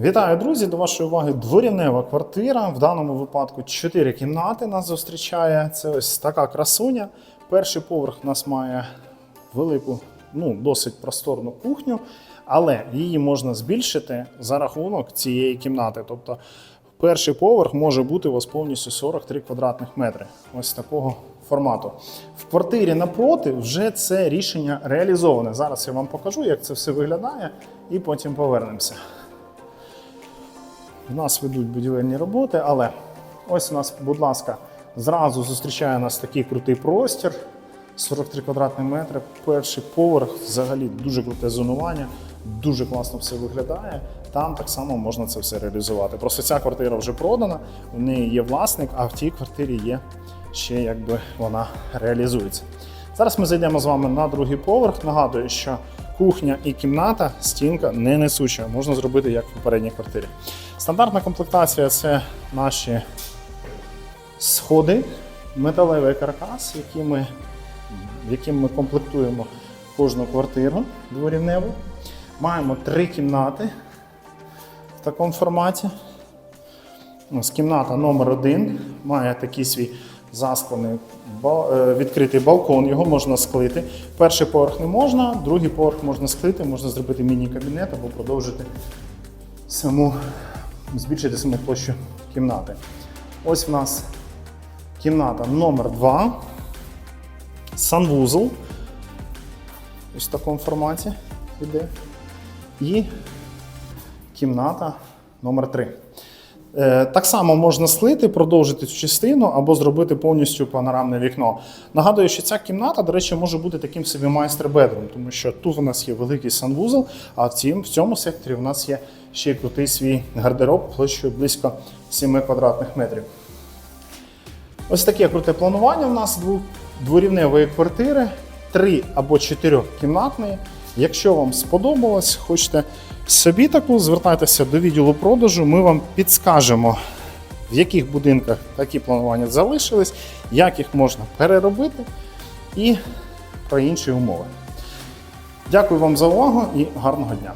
Вітаю, друзі! До вашої уваги дворівнева квартира. В даному випадку 4 кімнати нас зустрічає. Це ось така красуня. Перший поверх у нас має велику, ну досить просторну кухню, але її можна збільшити за рахунок цієї кімнати. Тобто перший поверх може бути у вас повністю 43 квадратних метри. Ось такого формату. В квартирі напроти вже це рішення реалізоване. Зараз я вам покажу, як це все виглядає, і потім повернемося. У нас ведуть будівельні роботи, але ось у нас, будь ласка, зразу зустрічає нас такий крутий простір. 43 квадратні метри. Перший поверх, взагалі дуже круте зонування, дуже класно все виглядає. Там так само можна це все реалізувати. Просто ця квартира вже продана, у неї є власник, а в тій квартирі є ще якби вона реалізується. Зараз ми зайдемо з вами на другий поверх. Нагадую, що кухня і кімната, стінка не несуча. Можна зробити як в попередній квартирі. Стандартна комплектація це наші сходи, металевий каркас, який ми, яким ми комплектуємо кожну квартиру дворівневу. Маємо три кімнати в такому форматі. Ось кімната номер один має такий свій засклений відкритий балкон, його можна склити. Перший поверх не можна, другий поверх можна склити, можна зробити міні-кабінет або продовжити саму, збільшити саму площу кімнати. Ось в нас кімната номер 2 санвузол. Ось в такому форматі іде. І кімната номер 3 Е, Так само можна слити, продовжити цю частину або зробити повністю панорамне вікно. Нагадую, що ця кімната, до речі, може бути таким собі майстер-бедром, тому що тут у нас є великий санвузол, а в цьому секторі у нас є ще крутий свій гардероб площею близько 7 квадратних метрів. Ось таке круте планування у нас дворівневої квартири, три або чотирьохкімнатної. Якщо вам сподобалось, хочете собі таку, звертайтеся до відділу продажу. Ми вам підскажемо, в яких будинках такі планування залишились, як їх можна переробити і про інші умови. Дякую вам за увагу і гарного дня!